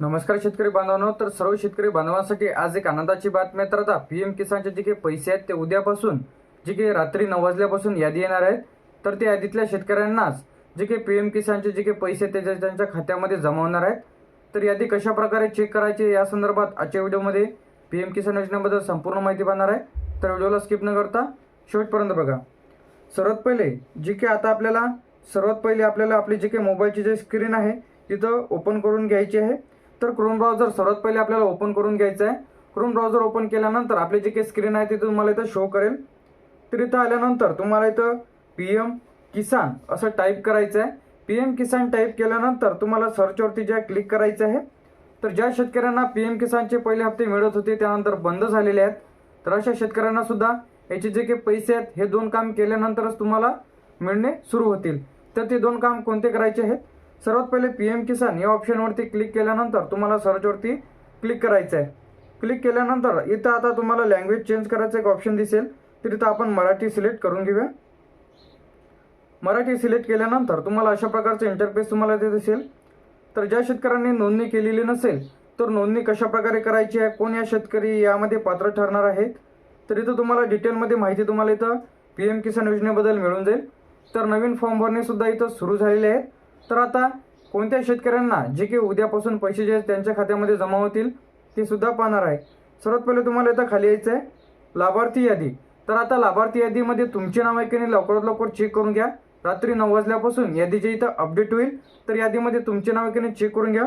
नमस्कार शेतकरी बांधवांनो तर सर्व शेतकरी बांधवांसाठी आज एक आनंदाची बातमी तर आता पी एम किसानचे जे काही पैसे आहेत ते उद्यापासून जे काही रात्री नऊ वाजल्यापासून यादी येणार आहेत. तर त्या यादीतल्या शेतकऱ्यांनाच जे काही पी एम किसानचे जे काही पैसे ते त्यांच्या खात्यामध्ये जमा होणार आहेत. तर यादी कशा प्रकारे चेक करायची या संदर्भात आजच्या व्हिडिओमध्ये पी एम किसान योजनेबद्दल संपूर्ण माहिती पाहणार आहे. तर व्हिडिओला स्किप न करता शेवटपर्यंत बघा. सर्वात पहिले जे काही आता आपल्याला सर्वात पहिले आपल्याला आपली जी काही मोबाईलची जी स्क्रीन आहे तिथं ओपन करून घ्यायची आहे. तर क्रोम ब्राउझर सर्वात पहिले आपल्याला ओपन करून घ्यायचं आहे क्रोम ब्राउझर ओपन केल्यानंतर आपली जी काही स्क्रीन आहे ती तुम्हाला इथं शो करेल. तर इथं आल्यानंतर तुम्हाला इथं पी एम किसान असं टाईप करायचं आहे पी एम किसान टाईप केल्यानंतर तुम्हाला सर्चवरती ज्या क्लिक करायचं आहे तर ज्या शेतकऱ्यांना पी एम किसानचे पहिले हप्ते मिळत होते त्यानंतर बंद झालेले आहेत. तर अशा शेतकऱ्यांना सुद्धा याचे जे काही पैसे आहेत हे दोन काम केल्यानंतरच तुम्हाला मिळणे सुरू होतील. तर ते दोन काम कोणते करायचे आहेत? सर्वात पहिले पी एम किसान या ऑप्शनवरती क्लिक केल्यानंतर तुम्हाला सर्चवरती क्लिक करायचं आहे क्लिक केल्यानंतर इथं आता तुम्हाला लँग्वेज चेंज करायचं एक ऑप्शन दिसेल. तर इथं आपण मराठी सिलेक्ट करून घेऊया. मराठी सिलेक्ट केल्यानंतर तुम्हाला अशा प्रकारचं इंटरफेस तुम्हाला इथे दिसेल. तर ज्या शेतकऱ्यांनी नोंदणी केलेली नसेल तर नोंदणी कशा प्रकारे करायची आहे? कोण या शेतकरी यामध्ये पात्र ठरणार आहेत? तर इथं तुम्हाला डिटेलमध्ये माहिती तुम्हाला इथं पी एम किसान योजनेबद्दल मिळून जाईल. तर नवीन फॉर्म भरणेसुद्धा इथं सुरू झालेले आहेत. तर आता कोणत्या शेतकऱ्यांना जे काही उद्यापासून पैसे जे त्यांच्या खात्यामध्ये जमा होतील ते सुद्धा पाहणार आहे. सर्वात पहिले तुम्हाला इथं खाली यायचं आहे. लाभार्थी यादी. तर आता लाभार्थी यादीमध्ये तुमचे नाव आहे की नाही लवकरात लवकर चेक करून घ्या. रात्री नऊ वाजल्यापासून यादीचे इथं अपडेट होईल तर यादीमध्ये तुमचे नाव आहे की नाही चेक करून घ्या.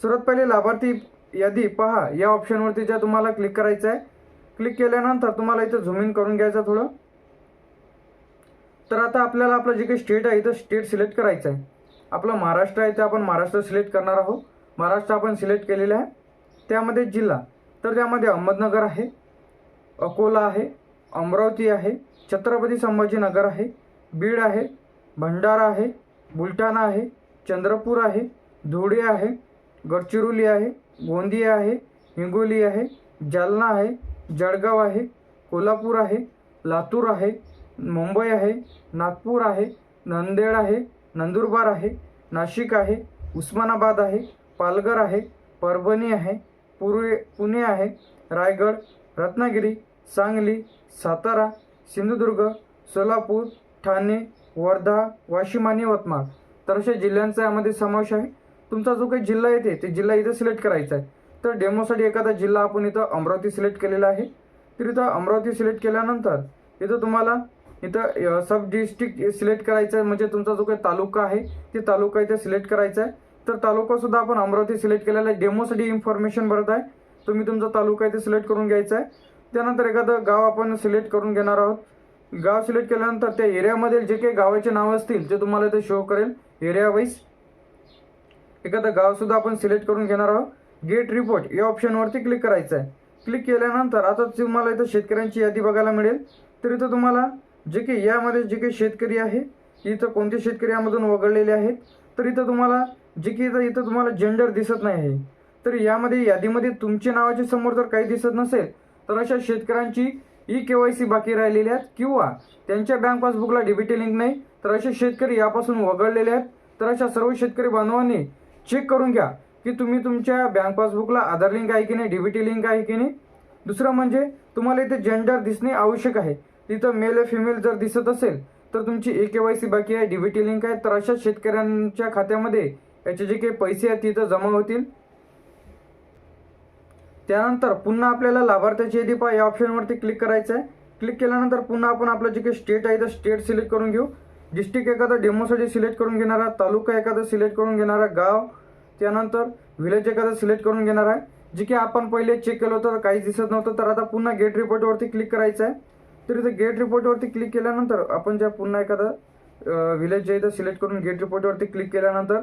सर्वात पहिले लाभार्थी यादी पहा. या ऑप्शनवरती ज्या तुम्हाला क्लिक करायचं आहे क्लिक केल्यानंतर तुम्हाला इथं झूम इन करून घ्यायचं थोडं. तर आता आपल्याला आपलं जे काही स्टेट आहे इथं स्टेट सिलेक्ट करायचं आहे. आपलं महाराष्ट्र आहे ते आपण महाराष्ट्र सिलेक्ट करणार आहोत. महाराष्ट्र आपण सिलेक्ट केलेलं आहे. त्यामध्ये जिल्हा. तर त्यामध्ये अहमदनगर आहे. अकोला आहे. अमरावती आहे. छत्रपती संभाजीनगर आहे. बीड आहे. भंडारा आहे. बुलढाणा आहे. चंद्रपूर आहे. धुळे आहे. गडचिरोली आहे. गोंदिया आहे. हिंगोली आहे. जालना आहे. जळगाव आहे. कोल्हापूर आहे. लातूर आहे. मुंबई आहे. नागपूर आहे. नांदेड आहे. नंदुरबार आहे नाशिक आहे उस्मानाबाद आहे पालघर आहे परभणी आहे पुरे पुणे आहे रायगड रत्नागिरी सांगली सातारा सिंधुदुर्ग सोलापूर ठाणे वर्धा वाशिम आणि यवतमाळ. तर अशा जिल्ह्यांचा यामध्ये समावेश आहे. तुमचा जो काही जिल्हा येते ते जिल्हा इथं सिलेक्ट करायचा आहे. तर डेमोसाठी एखादा जिल्हा आपण इथं अमरावती सिलेक्ट केलेला आहे. तर इथं अमरावती सिलेक्ट केल्यानंतर इथं तुम्हाला इथं सब डिस्ट्रिक्ट सिलेक्ट करायचं आहे म्हणजे तुमचा जो काही तालुका आहे ते तालुका इथे सिलेक्ट करायचा आहे तर तालुकासुद्धा आपण अमरावती सिलेक्ट केलेला आहे. डेमोसाठी इन्फॉर्मेशन भरत आहे. तुम्ही तुमचा तालुका इथे सिलेक्ट करून घ्यायचा आहे त्यानंतर एखादं गाव आपण सिलेक्ट करून घेणार आहोत. गाव सिलेक्ट केल्यानंतर त्या एरियामध्ये जे काही गावाचे नाव असतील ते तुम्हाला इथे शो करेल. एरिया वाईज एखादं गावसुद्धा आपण सिलेक्ट करून घेणार आहोत. गेट रिपोर्ट या ऑप्शनवरती क्लिक करायचं आहे क्लिक केल्यानंतर आता तुम्हाला इथं शेतकऱ्यांची यादी बघायला मिळेल. तर इथं तुम्हाला जे की यामध्ये जे काही शेतकरी आहे इथं कोणते शेतकरी यामधून वगळलेले आहेत तर इथं तुम्हाला जे की इथं इथं तुम्हाला जेंडर दिसत नाही आहे. तर यामध्ये यादीमध्ये तुमच्या नावाच्या समोर जर काही दिसत नसेल तर अशा शेतकऱ्यांची ई के वाय सी बाकी राहिलेली आहेत. किंवा त्यांच्या बँक पासबुकला डीबीटी लिंक नाही तर असे शेतकरी यापासून वगळलेले आहेत. तर अशा सर्व शेतकरी बांधवांनी चेक करून घ्या की तुम्ही तुमच्या बँक पासबुकला आधार लिंक आहे की नाही डीबीटी लिंक आहे की नाही. दुसरं म्हणजे तुम्हाला इथे जेंडर दिसणे आवश्यक आहे. तिथं मेल फिमेल जर दिसत असेल तर तुमची ए के वाय सी बाकी आहे डीबीटी लिंक आहे. तर अशा शेतकऱ्यांच्या खात्यामध्ये याचे जे काही पैसे आहेत तिथं जमा होतील. त्यानंतर पुन्हा आपल्याला लाभार्थ्याची यादी पहा. या ऑप्शनवरती क्लिक करायचं आहे. क्लिक केल्यानंतर पुन्हा आपण आपलं जे काही स्टेट आहे तर स्टेट सिलेक्ट करून घेऊ. डिस्ट्रिक्ट एखादा डेमोसाठी सिलेक्ट करून घेणारा तालुका एखादा सिलेक्ट करून घेणारा गाव त्यानंतर विलेज एखादा सिलेक्ट करून घेणार आहे. जे की आपण पहिले चेक केलं होतं तर काहीच दिसत नव्हतं. तर आता पुन्हा गेट रिपोर्टवरती क्लिक करायचं आहे. तर इथं गेट रिपोर्टवरती क्लिक केल्यानंतर आपण ज्या पुन्हा एखादा विलेज जे इथं सिलेक्ट करून गेट रिपोर्टवरती क्लिक केल्यानंतर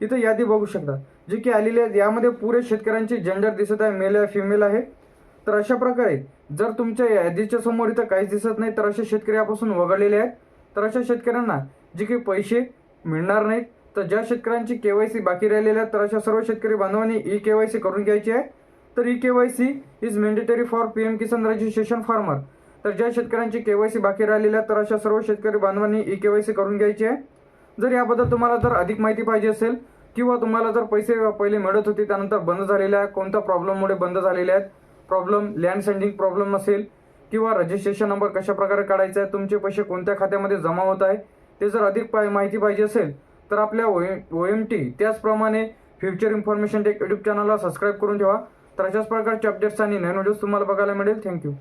इथं यादी बघू शकता. जे की आलेली आहे यामध्ये पुरे शेतकऱ्यांची जेंडर दिसत आहे मेल आहे फिमेल आहे. तर अशा प्रकारे जर तुमच्या यादीच्या समोर इथं काहीच दिसत नाही तर असे शेतकरी यापासून वगळलेले आहेत. तर अशा शेतकऱ्यांना जे काही पैसे मिळणार नाहीत तर ज्या शेतकऱ्यांची के वाय सी बाकी राहिलेली आहेत तर अशा सर्व शेतकरी बांधवांनी ई के वाय सी करून घ्यायची आहे. तर E K Y C is mandatory for P M Kisan registration farmer तर ज्या शेतकऱ्यांची केवायसी बाकी राहिलेली आहे तर अशा सर्व शेतकरी बांधवांनी ई केवायसी करून घ्यायची आहे. जर याबद्दल तुम्हाला जर अधिक माहिती पाहिजे असेल किंवा तुम्हाला जर पैसे पहिले मिळत होते त्यानंतर बंद झालेले आहे कोणत्या प्रॉब्लेममुळे बंद झालेले आहेत प्रॉब्लेम लँड सेंडिंग प्रॉब्लेम असेल किंवा रजिस्ट्रेशन नंबर कशा प्रकारे काढायचा आहे तुमचे पैसे कोणत्या खात्यामध्ये जमा होत आहे ते जर अधिक पाय माहिती पाहिजे असेल तर आपल्या ओ एम टी त्याचप्रमाणे फ्युचर इन्फॉर्मेशन टेक यूट्यूब चॅनलला सबस्क्राईब करून ठेवा. तर अशाच प्रकारचे अपडेट्स आणि नवीन व्हिडिओज तुम्हाला बघायला मिळेल. थँक्यू